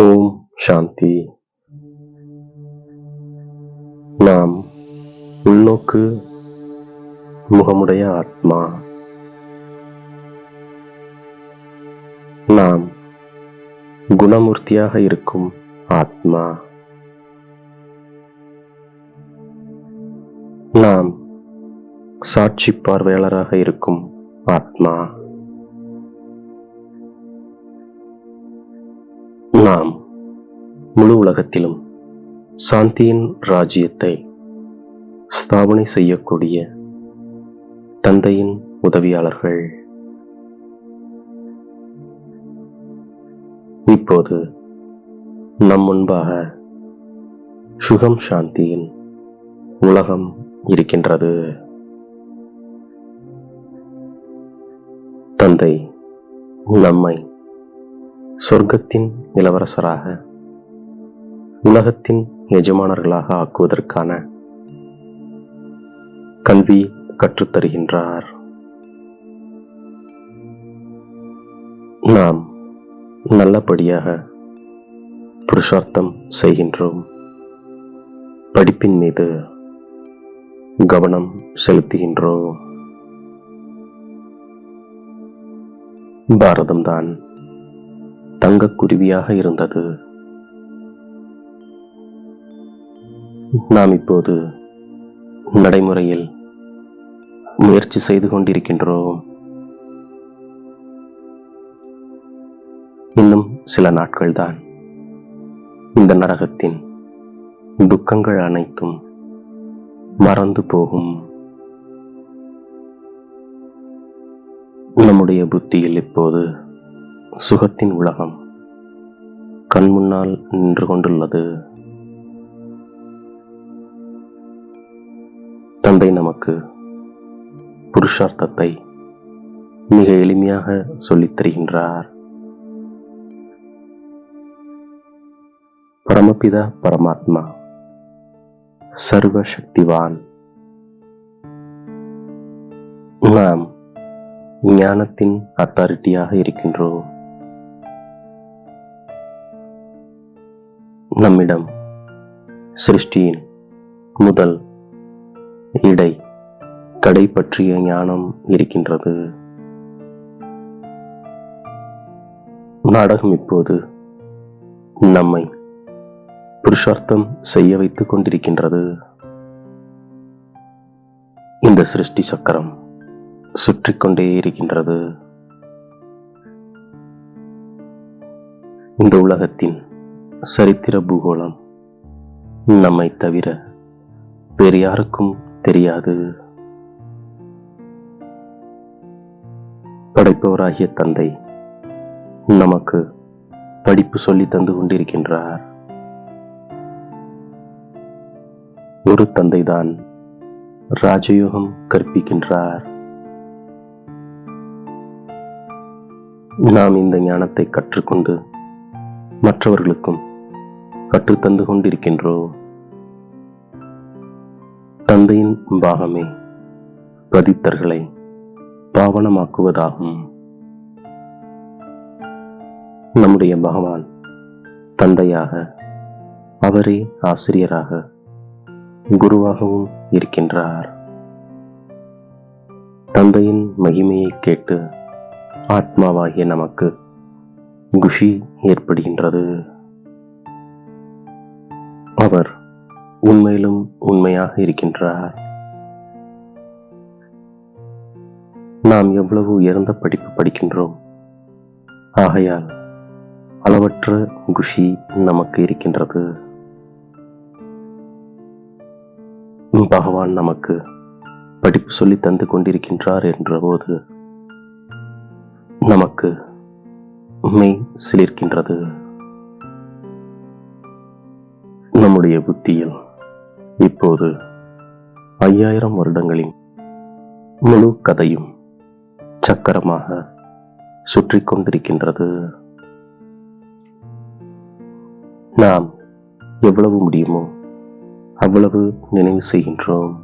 ஓம் சாந்தி. நாம் உள்நோக்கு முகமுடைய ஆத்மா. நாம் குணமூர்த்தியாக இருக்கும் ஆத்மா. நாம் சாட்சி பார்வையாளராக இருக்கும் ஆத்மா. முழு உலகத்திலும் சாந்தியின் ராஜ்யத்தை ஸ்தாபனை செய்யக்கூடிய தந்தையின் உதவியாளர்கள். இப்போது நம் முன்பாக சுகம் சாந்தியின் உலகம் இருக்கின்றது. தந்தை நம்மை சொர்க்கத்தின் இளவரசராக உலகத்தின் எஜமானர்களாக ஆக்குவதற்கான கல்வி கற்றுத்தருகின்றார். நாம் நல்லபடியாக புருஷார்த்தம் செய்கின்றோம். படிப்பின் மீது கவனம் செலுத்துகின்றோம். பாரதம்தான் தங்கக்குருவியாக இருந்தது. நாம் இப்போது நடைமுறையில் முயற்சி செய்து கொண்டிருக்கின்றோம். இன்னும் சில நாட்கள்தான் இந்த நரகத்தின் துக்கங்கள் அனைத்தும் மறந்து போகும். நம்முடைய புத்தியில் இப்போது சுகத்தின் உலகம் கண்முன்னால் நின்று கொண்டுள்ளது. தந்தை நமக்கு புருஷார்த்தத்தை மிக எளிமையாக சொல்லித் தருகின்றார். பரமபிதா பரமாத்மா சர்வ சக்திவான் நாம் ஞானத்தின் அத்தாரிட்டியாக இருக்கின்றோம். நம்மிடம் சிருஷ்டியின் முதல் இடை கடை பற்றிய ஞானம் இருக்கின்றது. நாடகம் இப்போது நம்மை புருஷார்த்தம் செய்ய வைத்துக் கொண்டிருக்கின்றது. இந்த சிருஷ்டி சக்கரம் சுற்றிக்கொண்டே இருக்கின்றது. இந்த உலகத்தின் சரித்திர பூகோளம் நம்மை தவிர வேறு யாருக்கும் தெரியாது. படைப்பவராகிய தந்தை நமக்கு படிப்பு சொல்லி தந்து கொண்டிருக்கின்றார். ஒரு தந்தைதான் ராஜயோகம் கற்பிக்கின்றார். நாம் இந்த ஞானத்தை கற்றுக்கொண்டு மற்றவர்களுக்கும் கற்றுத்தந்து கொண்டிருக்கின்றோம். தந்தையின் பாகமே பதித்தர்களை பாவனமாக்குவதாகும். நம்முடைய பகவான் தந்தையாக அவரே ஆசிரியராக குருவாகவும் இருக்கின்றார். தந்தையின் மகிமையை கேட்டு ஆத்மாவாகிய நமக்கு குஷி ஏற்படுகின்றது. உண்மையிலும் உண்மையாக இருக்கின்றார் நாம் எவ்வளவு உயர்ந்த படிப்பு படிக்கின்றோம். ஆகையால் அளவற்ற குஷி நமக்கு இருக்கின்றது. பகவான் நமக்கு படிப்பு சொல்லி தந்து கொண்டிருக்கின்றார் என்ற போது நமக்கு மெய் சிலிர்க்கின்றது. நம்முடைய புத்தியில் இப்போது ஐயாயிரம் வருடங்களின் முழு கதையும் சக்கரமாக சுற்றி கொண்டிருக்கின்றது. நாம் எவ்வளவு முடியுமோ அவ்வளவு நினைவு செய்கின்றோம்.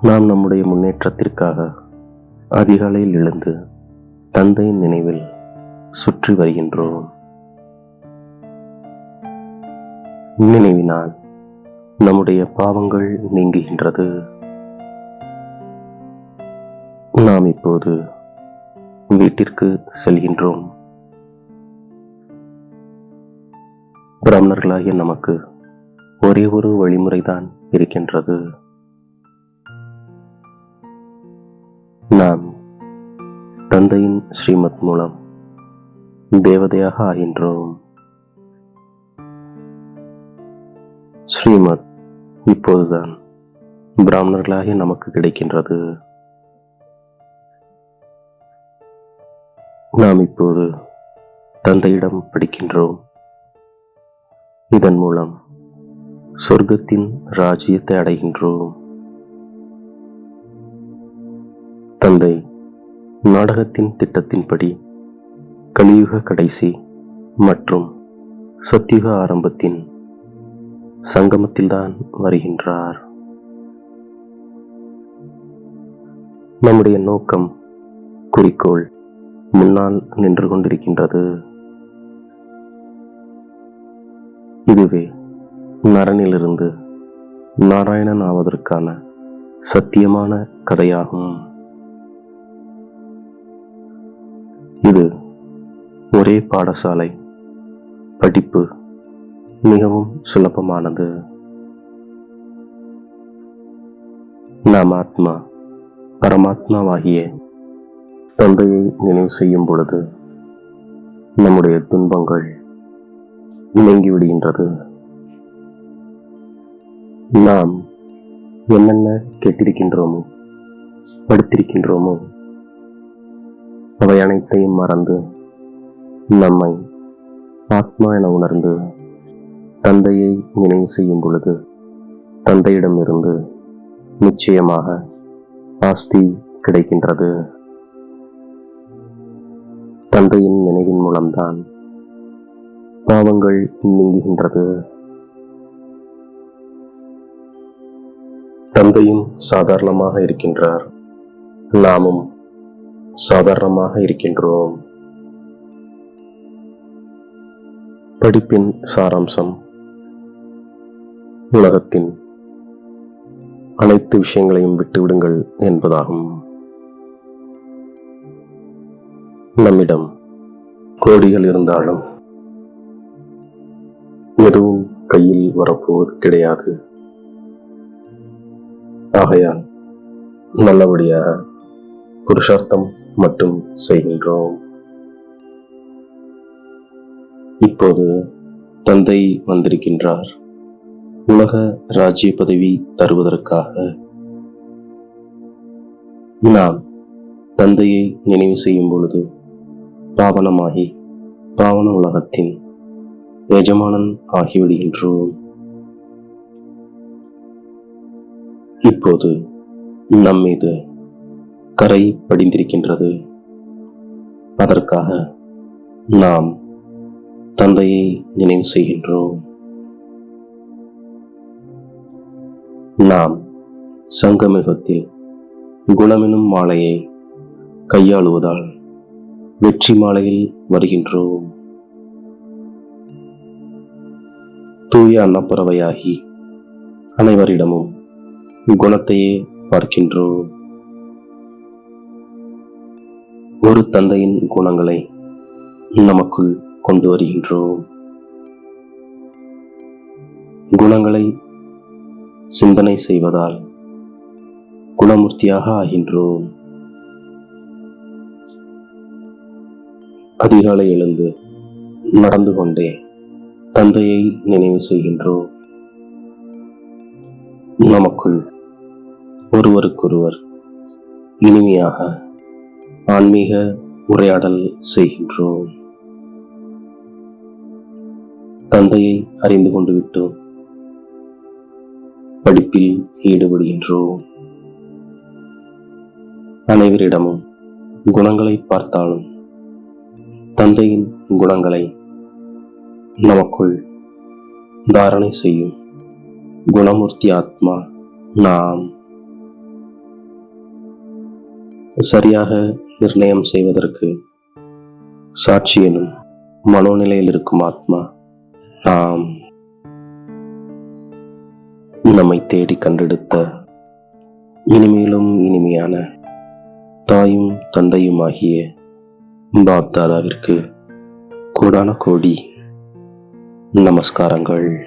நாம் நம்முடைய முன்னேற்றத்திற்காக அதிகாலையில் எழுந்து தந்தையின் நினைவில் சுற்றி வருகின்றோம். நினைவினால் நம்முடைய பாவங்கள் நீங்குகின்றது. நாம் இப்போது வீட்டிற்கு செல்கின்றோம். பிராமணர்களாகிய நமக்கு ஒரே ஒரு வழிமுறைதான் இருக்கின்றது. நாம் தந்தையின் ஸ்ரீமத் மூலம் தேவதையாக ஆகின்றோம். ஸ்ரீமத் இப்போதுதான் பிராமணர்களாகிய நமக்கு கிடைக்கின்றது. நாம் இப்போது தந்தையிடம் படிக்கின்றோம். இதன் மூலம் சொர்க்கத்தின் ராஜ்யத்தை அடைகின்றோம். தந்தை நாடகத்தின் திட்டத்தின்படி கலியுக கடைசி மற்றும் சத்தியுக ஆரம்பத்தின் சங்கமத்தில்தான் வருகின்றார். நம்முடைய நோக்கம் குறிக்கோள் முன்னால் நின்று கொண்டிருக்கின்றது. இதுவே நரனிலிருந்து நாராயணன் ஆவதற்கான சத்தியமான கதையாகும். இது ஒரே பாடசாலை படிப்பு மிகவும் சுலபமானது. நாம் ஆத்மா பரமாத்மாவாகிய தந்தையை நினைவு செய்யும் பொழுது நம்முடைய துன்பங்கள் நீங்கிவிடுகின்றது நாம் என்னென்ன கேட்டிருக்கின்றோமோ படித்திருக்கின்றோமோ அவை அனைத்தையும் மறந்து நம்மை ஆத்மா என உணர்ந்து தந்தையை நினைவு செய்யும் பொழுது தந்தையிடமிருந்து நிச்சயமாக ஆஸ்தி கிடைக்கின்றது. தந்தையின் நினைவின் மூலம்தான் பாவங்கள் நீங்குகின்றது. தந்தையும் சாதாரணமாக இருக்கின்றார். நாமும் சாதாரணமாக இருக்கின்றோம். படிப்பின் சாராம்சம் உலகத்தின் அனைத்து விஷயங்களையும் விட்டுவிடுங்கள் என்பதாகும். நம்மிடம் கோடிகள் இருந்தாலும் எதுவும் கையில் வரப்போவது கிடையாது. ஆகையால் நல்லபடியாக புருஷார்த்தம் மட்டும் செய்கின்றோம். இப்போது தந்தை வந்திருக்கின்றார். உலக ராஜ்ய பதவி தருவதற்காக. நாம் தந்தையை நினைவு செய்யும் பொழுது பாவனமாகி பாவன உலகத்தின் எஜமானன் ஆகிவிடுகின்றோம். இப்போது நம் மீது கரை படிந்திருக்கின்றது. அதற்காக நாம் தந்தையை நினைவு செய்கின்றோம். நாம் சங்கமிகத்தில் குணமெனும் மாலையை கையாளுவதால் வெற்றி மாலையில் வருகின்றோம். தூய அன்னப்பறவையாகி அனைவரிடமும் குணத்தையே பார்க்கின்றோம். ஒரு தந்தையின் குணங்களை நமக்குள் கொண்டு வருகின்றோம். குணங்களை சிந்தனை செய்வதால் குணமூர்த்தியாக ஆகின்றோம். அதிகாலை எழுந்து நடந்து கொண்டே தந்தையை நினைவு செய்கின்றோம். நமக்குள் ஒருவருக்கொருவர் இனிமையாக ஆன்மீக உரையாடல் செய்கின்றோம். தந்தையை அறிந்து கொண்டு விட்டோம். படிப்பில் ஈடுபடுகின்றோம் அனைவரிடமும் குணங்களை பார்த்தாலும் தந்தையின் குணங்களை நமக்குள் தாரணை செய்யும் குணமூர்த்தி ஆத்மா நாம். சரியாக நிர்ணயம் செய்வதற்கு சாட்சி எனும் மனோநிலையில் இருக்கும் ஆத்மா நாம். நம்மை தேடி கண்டெடுத்த இனிமேலும் இனிமையான தாயும் தந்தையுமாகிய பாப்தாதாவிற்கு கோடான கோடி நமஸ்காரங்கள்.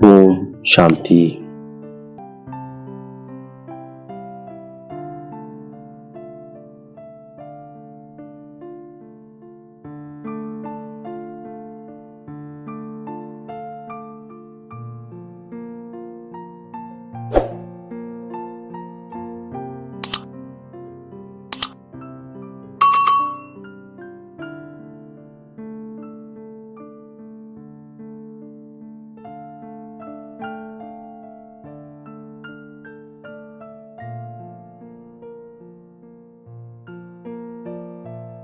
ஓம் சாந்தி.